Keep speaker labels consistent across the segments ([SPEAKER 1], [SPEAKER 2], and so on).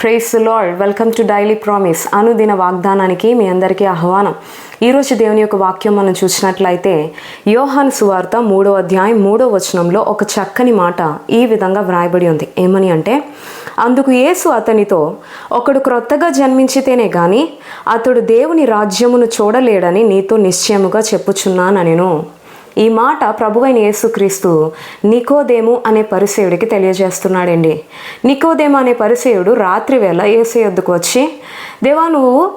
[SPEAKER 1] Praise lord welcome to daily promise అనుదిన వాగ్దానానికి మీ అందరికీ ఆహ్వానం. ఈరోజు దేవుని యొక్క వాక్యం మనం చూసినట్లయితే యోహాన్ సువార్త మూడో అధ్యాయం మూడో వచనంలో ఒక చక్కని మాట ఈ విధంగా వ్రాయబడి ఉంది. ఏమని అంటే అందుకు యేసు అతనితో ఒకడు క్రొత్తగా జన్మించితేనే కానీ అతడు దేవుని రాజ్యమును చూడలేడని నీతో నిశ్చయముగా చెప్పుచున్నాను నేను ఈ మాట ప్రభువైన యేసుక్రీస్తు నికోదేము అనే పరిసేయుడికి తెలియజేస్తున్నాడండి. నికోదేము అనే పరిసేయుడు రాత్రి వేళ యేసు యొద్దకు వచ్చి దేవా నువ్వు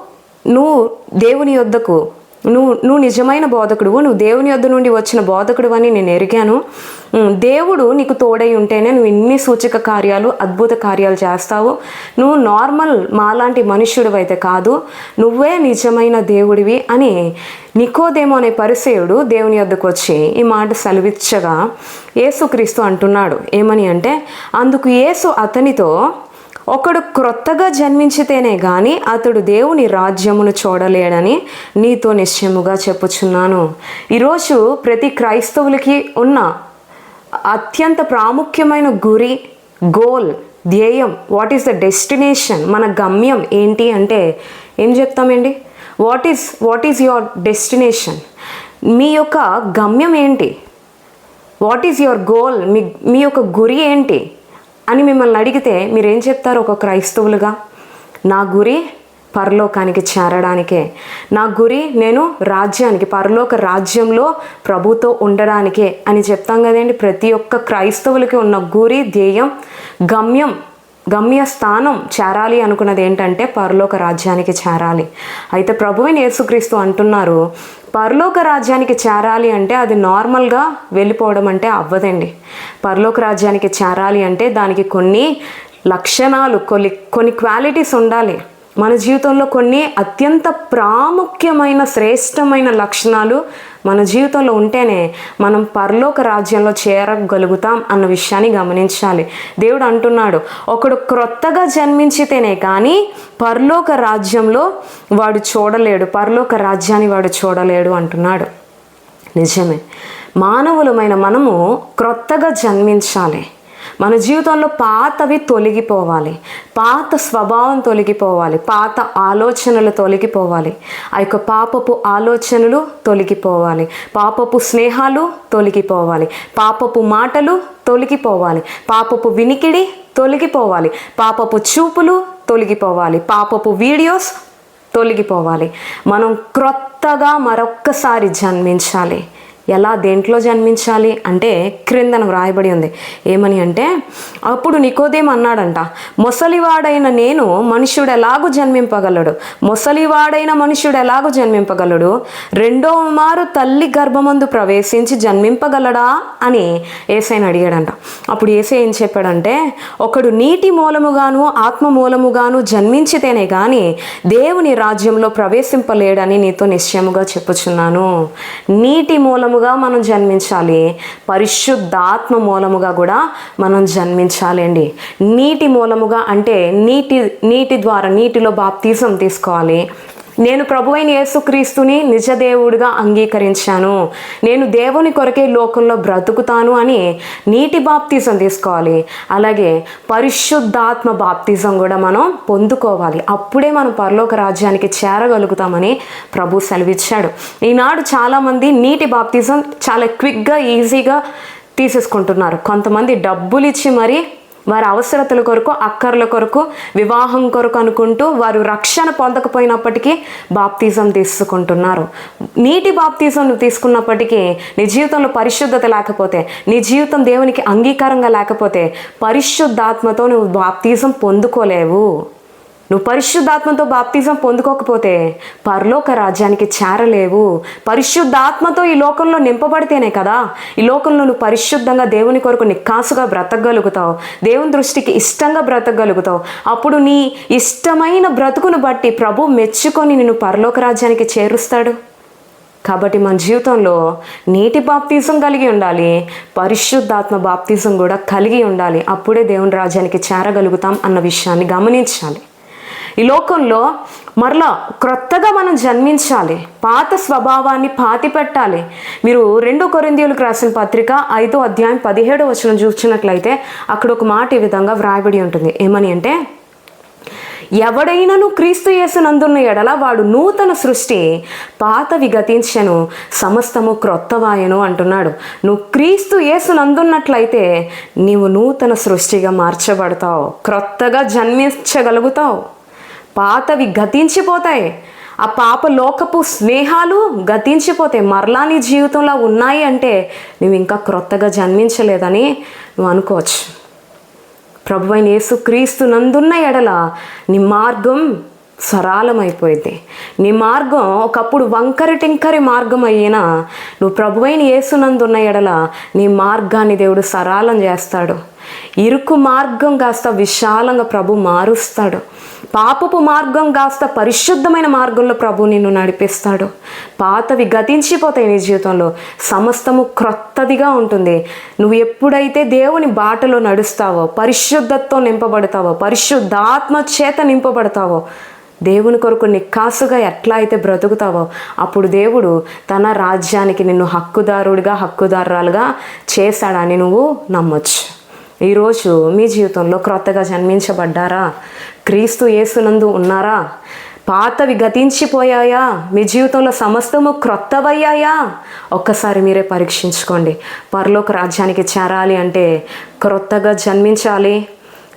[SPEAKER 1] నువ్వు దేవుని యొద్దకు నువ్వు నువ్వు నిజమైన బోధకుడు నువ్వు దేవుని యొద్ద నుండి వచ్చిన బోధకుడు అని నేను ఎరిగాను. దేవుడు నీకు తోడై ఉంటేనే నువ్వు ఇన్ని సూచక కార్యాలు అద్భుత కార్యాలు చేస్తావు. నువ్వు నార్మల్ మాలాంటి మనుష్యుడు అయితే కాదు నువ్వే నిజమైన దేవుడివి అని నికోదేమో అనే పరిసేయుడు దేవుని యొద్దకు వచ్చి ఈ మాట సెలవిచ్చగా యేసుక్రీస్తు అంటున్నాడు. ఏమని అంటే అందుకు యేసు అతనితో ఒకడు క్రొత్తగా జన్మించితేనే గాని అతడు దేవుని రాజ్యమును చూడలేడని నీతో నిశ్చయముగా చెప్పుచున్నాను. ఈరోజు ప్రతి క్రైస్తవులకి ఉన్న అత్యంత ప్రాముఖ్యమైన గురి గోల్ ధ్యేయం వాట్ ఈస్ ద డెస్టినేషన్ మన గమ్యం ఏంటి అంటే ఏం చెప్తామండి? What is what is your destination మీ యొక్క గమ్యం ఏంటి? వాట్ ఈస్ యువర్ గోల్ మీ మీ యొక్క గురి ఏంటి? అని మిమ్మల్ని అడిగితే మీరేం చెప్తారు ఒక క్రైస్తవులుగా? నా గురి పరలోకానికి చేరడానికే. నా గురి నేను రాజ్యానికి పరలోక రాజ్యంలో ప్రభుతో ఉండడానికే అని చెప్తాం కదండి. ప్రతి ఒక్క క్రైస్తవులకి ఉన్న గురి ధ్యేయం గమ్యం గమ్య స్థానం చేరాలి అనుకున్నది ఏంటంటే పరలోక రాజ్యానికి చేరాలి. అయితే ప్రభువుని యేసుక్రీస్తు అంటున్నారు పరలోక రాజ్యానికి చేరాలి అంటే అది నార్మల్గా వెళ్ళిపోవడం అంటే అవ్వదండి. పరలోక రాజ్యానికి చేరాలి అంటే దానికి కొన్ని లక్షణాలు కొన్ని కొన్ని క్వాలిటీస్ ఉండాలి. మన జీవితంలో కొన్ని అత్యంత ప్రాముఖ్యమైన శ్రేష్టమైన లక్షణాలు మన జీవితంలో ఉంటేనే మనం పరలోక రాజ్యంలో చేరగలుగుతాం అన్న విషయాన్ని గమనించాలి. దేవుడు అంటున్నాడు ఒకడు క్రొత్తగా జన్మించితేనే కానీ పరలోక రాజ్యంలో వాడు చూడలేడు పరలోక రాజ్యాన్ని వాడు చూడలేడు అంటున్నాడు. నిజమే. మానవులమైన మనము క్రొత్తగా జన్మించాలి. మన జీవితంలో పాతవి తొలగిపోవాలి. పాత స్వభావం తొలగిపోవాలి. పాత ఆలోచనలు తొలగిపోవాలి. ఆ యొక్క పాపపు ఆలోచనలు తొలగిపోవాలి. పాపపు స్నేహాలు తొలగిపోవాలి. పాపపు మాటలు తొలగిపోవాలి. పాపపు వినికిడి తొలగిపోవాలి. పాపపు చూపులు తొలగిపోవాలి. పాపపు వీడియోస్ తొలగిపోవాలి. మనం క్రొత్తగా మరొక్కసారి జన్మించాలి. ఎలా దేంట్లో జన్మించాలి అంటే క్రిందన వ్రాయబడి ఉంది. ఏమని అంటే అప్పుడు నికోదేం అన్నాడంట ముసలివాడైన నేను మనుష్యుడు ఎలాగూ జన్మింపగలడు? ముసలివాడైన మనుష్యుడు ఎలాగూ జన్మింపగలడు? రెండో మారు తల్లి గర్భమందు ప్రవేశించి జన్మింపగలడా? అని ఏసైని అడిగాడంట. అప్పుడు ఏసై ఏం చెప్పాడంటే ఒకడు నీటి మూలముగాను ఆత్మ మూలముగాను జన్మించితేనే కానీ దేవుని రాజ్యంలో ప్రవేశింపలేడని నీతో నిశ్చయముగా చెప్పుచున్నాను. నీటి మూలముగా మనం జన్మించాలి. పరిశుద్ధాత్మ మూలముగా కూడా మనం జన్మించాలి అండి నీటి మూలముగా అంటే నీటి నీటి ద్వారా నీటిలో బాప్తీసం తీసుకోవాలి. నేను ప్రభువైన యేసుక్రీస్తుని నిజదేవుడిగా అంగీకరించాను. నేను దేవుని కొరకే లోకంలో బ్రతుకుతాను అని నీటి బాప్తిజం తీసుకోవాలి. అలాగే పరిశుద్ధాత్మ బాప్తిజం కూడా మనం పొందుకోవాలి. అప్పుడే మనం పరలోక రాజ్యానికి చేరగలుగుతామని ప్రభు సెలవిచ్చాడు. ఈనాడు చాలామంది నీటి బాప్తిజం చాలా క్విక్గా ఈజీగా తీసేసుకుంటున్నారు. కొంతమంది డబ్బులు ఇచ్చి మరీ వారి అవసరతల కొరకు అక్కర్ల కొరకు వివాహం కొరకు అనుకుంటూ వారు రక్షణ పొందకపోయినప్పటికీ బాప్తిజం తీసుకుంటున్నారు. నీటి బాప్తిజం నువ్వు తీసుకున్నప్పటికీ నీ జీవితంలో పరిశుద్ధత లేకపోతే నీ జీవితం దేవునికి అంగీకారంగా లేకపోతే పరిశుద్ధాత్మతో నువ్వు బాప్తిజం పొందుకోలేవు. నువ్వు పరిశుద్ధాత్మతో బాప్తిజం పొందుకోకపోతే పరలోక రాజ్యానికి చేరలేవు. పరిశుద్ధాత్మతో ఈ లోకంలో నింపబడితేనే కదా. ఈ లోకంలో నువ్వు పరిశుద్ధంగా దేవుని కొరకు నిక్కాసుగా బ్రతకగలుగుతావు. దేవుని దృష్టికి ఇష్టంగా బ్రతకగలుగుతావు. అప్పుడు నీ ఇష్టమైన బ్రతుకును బట్టి ప్రభు మెచ్చుకొని నిన్ను పరలోక రాజ్యానికి చేరుస్తాడు. కాబట్టి మన జీవితంలో నీటి బాప్తీసం కలిగి ఉండాలి. పరిశుద్ధాత్మ బాప్తీసం కూడా కలిగి ఉండాలి. అప్పుడే దేవుని రాజ్యానికి చేరగలుగుతాం అన్న విషయాన్ని గమనించాలి. ఈ లోకంలో మరలా క్రొత్తగా మనం జన్మించాలి పాత స్వభావాన్ని పాతి పెట్టాలి. మీరు రెండో కొరిందీయులకు రాసిన పత్రిక ఐదో అధ్యాయం పదిహేడో వచనం చూసినట్లయితే అక్కడ ఒక మాట ఈ విధంగా వ్రాయబడి ఉంటుంది. ఏమని అంటే ఎవడైనను క్రీస్తు యేసునందున్న ఎడల వాడు నూతన సృష్టి పాతవి గతించెను సమస్తము క్రొత్తవాయను అంటున్నాడు. నువ్వు క్రీస్తు యేసునందున్నట్లయితే నీవు నూతన సృష్టిగా మార్చబడతావు క్రొత్తగా జన్మించగలుగుతావు. పాతవి గతించిపోతాయి. ఆ పాప లోకపు స్నేహాలు గతించిపోతాయి. మరలా నీ జీవితంలో ఉన్నాయి అంటే నువ్వు ఇంకా క్రొత్తగా జన్మించలేదని నువ్వు అనుకోవచ్చు. ప్రభు అయిన యేసు క్రీస్తు నందున్న ఎడల నీ మార్గం సరళమైపోయింది. నీ మార్గం ఒకప్పుడు వంకరి టింకరి మార్గం అయినా నువ్వు ప్రభువైన అయిన యేసునందున్న ఎడల నీ మార్గాన్ని దేవుడు సరళం చేస్తాడు. ఇరుకు మార్గం కాస్త విశాలంగా ప్రభు మారుస్తాడు. పాపపు మార్గం కాస్త పరిశుద్ధమైన మార్గంలో ప్రభు నిన్ను నడిపిస్తాడు. పాతవి గతించిపోతాయి నీ జీవితంలో. సమస్తము క్రొత్తదిగా ఉంటుంది. నువ్వు ఎప్పుడైతే దేవుని బాటలో నడుస్తావో పరిశుద్ధతో నింపబడతావో పరిశుద్ధాత్మ చేత నింపబడతావో దేవుని కొరకు నిక్కాసుగా ఎట్లా అయితే బ్రతుకుతావో అప్పుడు దేవుడు తన రాజ్యానికి నిన్ను హక్కుదారుడిగా హక్కుదారురాలుగా చేశాడని నువ్వు నమ్మొచ్చు. ఈరోజు మీ జీవితంలో క్రొత్తగా జన్మించబడ్డారా? క్రీస్తు యేసునందు ఉన్నారా? పాతవి గతించిపోయాయా? మీ జీవితంలో సమస్తము క్రొత్తవయ్యాయా? ఒక్కసారి మీరే పరీక్షించుకోండి. పరలోక రాజ్యానికి చేరాలి అంటే క్రొత్తగా జన్మించాలి.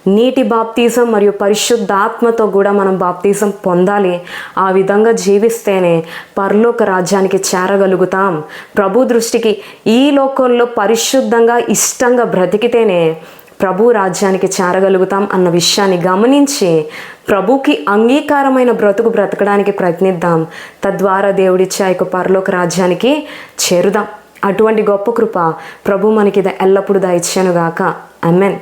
[SPEAKER 1] నీటి బాప్తీసం మరియు పరిశుద్ధాత్మతో కూడా మనం బాప్తీజం పొందాలి. ఆ విధంగా జీవిస్తేనే పరలోక రాజ్యానికి చేరగలుగుతాం. ప్రభు దృష్టికి ఈ లోకంలో పరిశుద్ధంగా ఇష్టంగా బ్రతికితేనే ప్రభు రాజ్యానికి చేరగలుగుతాం అన్న విషయాన్ని గమనించి ప్రభుకి అంగీకారమైన బ్రతుకు బ్రతకడానికి ప్రయత్నిద్దాం. తద్వారా దేవుడిచ్చే ఆ యొక్క పరలోక రాజ్యానికి చేరుదాం. అటువంటి గొప్ప కృప ప్రభు మనకి ఎల్లప్పుడూ దయచేనుగాక అమెన్